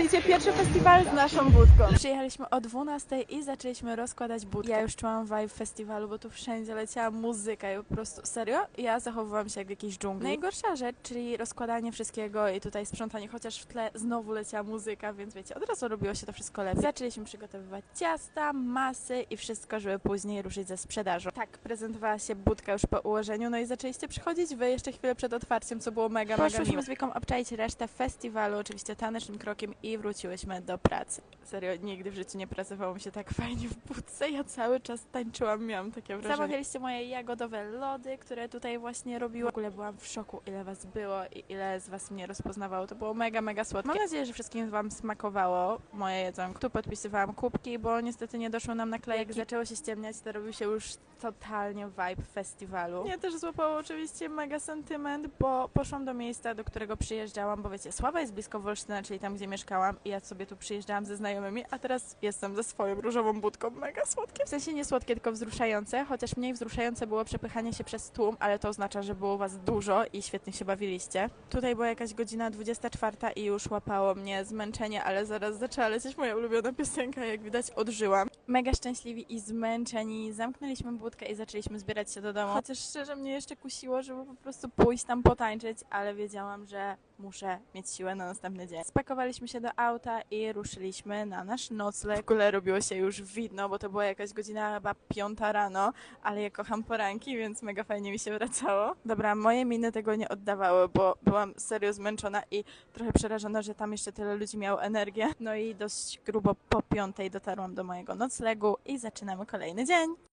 Kojarzycie pierwszy festiwal z naszą budką. Przyjechaliśmy o 12 i zaczęliśmy rozkładać budkę. Ja już czułam vibe festiwalu, bo tu wszędzie leciała muzyka i po prostu serio, ja zachowywałam się jak w jakiejś dżungli. Najgorsza rzecz, czyli rozkładanie wszystkiego i tutaj sprzątanie, chociaż w tle znowu leciała muzyka, więc wiecie, od razu robiło się to wszystko lepiej. Zaczęliśmy przygotowywać ciasta, masy i wszystko, żeby później ruszyć ze sprzedażą. Tak prezentowała się budka już po ułożeniu, no i zaczęliście przychodzić wy jeszcze chwilę przed otwarciem, co było mega, mega Poszłyśmy miło. z Wiką obczaić resztę festiwalu, oczywiście tanecznym krokiem i wróciłyśmy do pracy. Serio, nigdy w życiu nie pracowało mi się tak fajnie w budce, ja cały czas tańczyłam, miałam takie wrażenie. Zamawialiście moje jagodowe lody, które tutaj właśnie robiłam. W ogóle byłam w szoku, ile was było i ile z was mnie rozpoznawało. To było mega, mega słodkie. Mam nadzieję, że wszystkim wam smakowało moje jedzonko. Tu podpisywałam kubki, bo niestety nie doszło nam naklejek. Zaczęło się ściemniać, to robił się już totalnie vibe festiwalu. Mnie też złapało oczywiście mega sentyment, bo poszłam do miejsca, do którego przyjeżdżałam, bo wiecie, Sława jest blisko Wolsztyna, czyli tam, gdzie mieszkałam i ja sobie tu przyjeżdżałam ze znajomymi, a teraz jestem ze swoją różową budką, mega słodkie. W sensie nie słodkie, tylko wzruszające, chociaż mniej wzruszające było przepychanie się przez tłum, ale to oznacza, że było was dużo i świetnie się bawiliście. Tutaj była jakaś godzina 24 i już łapało mnie zmęczenie, ale zaraz zaczęła lecieć moja ulubiona piosenka, jak widać odżyłam. Mega szczęśliwi i zmęczeni, zamknęliśmy budkę i zaczęliśmy zbierać się do domu. Chociaż szczerze mnie jeszcze kusiło, żeby po prostu pójść tam potańczyć, ale wiedziałam, że muszę mieć siłę na następny dzień. Spakowaliśmy do auta i ruszyliśmy na nasz nocleg. W ogóle robiło się już widno, bo to była jakaś godzina chyba piąta rano, ale ja kocham poranki, więc mega fajnie mi się wracało. Dobra, moje miny tego nie oddawały, bo byłam serio zmęczona i trochę przerażona, że tam jeszcze tyle ludzi miało energię. No i dość grubo po piątej dotarłam do mojego noclegu i zaczynamy kolejny dzień.